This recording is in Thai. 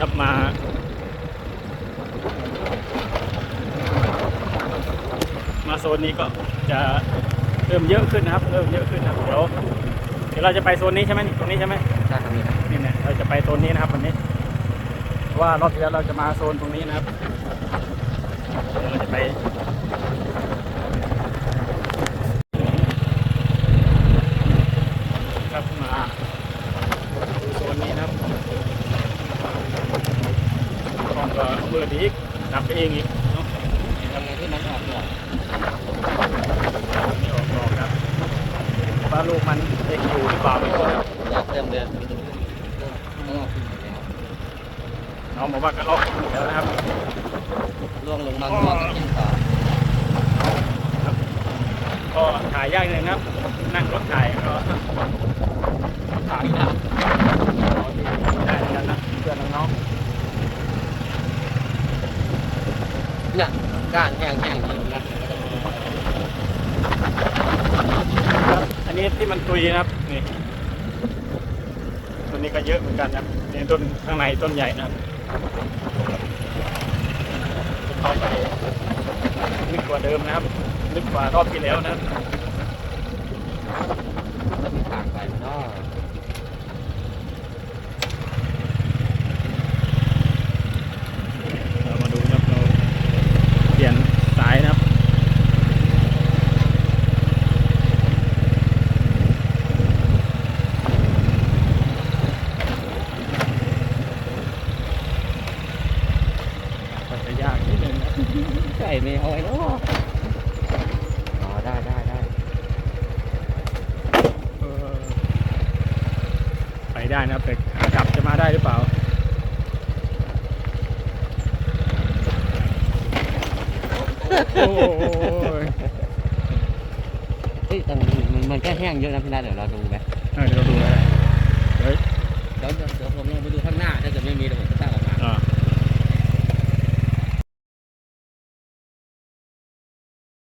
ครับมามาโซนนี้ก็จะเริ่มเยอะขึ้นนะครับ เริ่มเยอะขึ้นนะครับเดี๋ยวเดี๋ยวเราจะไปโซนนี้ใช่ไหมนี่ตรงนี้ใช่ไหมใช่ครับนี่ครับนี่เนี่ยเราจะไปโซนนี้นะครับวันนี้เพราะว่ารอบที่แล้วเราจะมาโซนตรงนี้นะครับเดี๋ยวเราจะไปครับมาดูโซนนี้นะครับก ล้องก็มืดอีกดับไปเองอีกเนาะทำไงที่มันออกเนี่ยไม่ออกหรอกครับว่าลูกมันเด็กอยู่หรือเปล่าไม่รู้นะครับอยากเติมเดือนต้องออกขึ้นแล้วน้องบอกว่าก็ล็อกแล้วนะครับล่วงลงมาล่วงขึ้นต่อก็ถ่ายยากเลยนะครับ นั่งรถถ่ายก็ถ่ายนะได้เหมือนกันนะเพื่อนน้อง เนี่ยก้านแห้งแห้งนะอันนี้ที่มันตุยนะครับนี่ต้นนี้ก็เยอะเหมือนกันนะนี่ต้นข้างในต้นใหญ่นะรับเข้าไปลึกกว่าเดิมนะครับลึกกว่ารอบที่แล้วนะครับจะมีทางไปเนาะ เรามาดูนะครับเราเปลี่ยนสายนะครับ ก็จะยากนิดนึงนะ ใช่ไม่เอาไว้เนาะอ๋อได้ได้ได้เออไปได้นะครับแต่ขากลับจะมาได้หรือเปล่า โอ้ยเฮ้ยตรงนี้มันมันก็แห้งเยอะนะพี่นัทเดี๋ยวเราดูไหมเออเดี๋ยวดูนะเฮ้ยเดี๋ยวเดี๋ยวผมลองไปดูข้างหน้า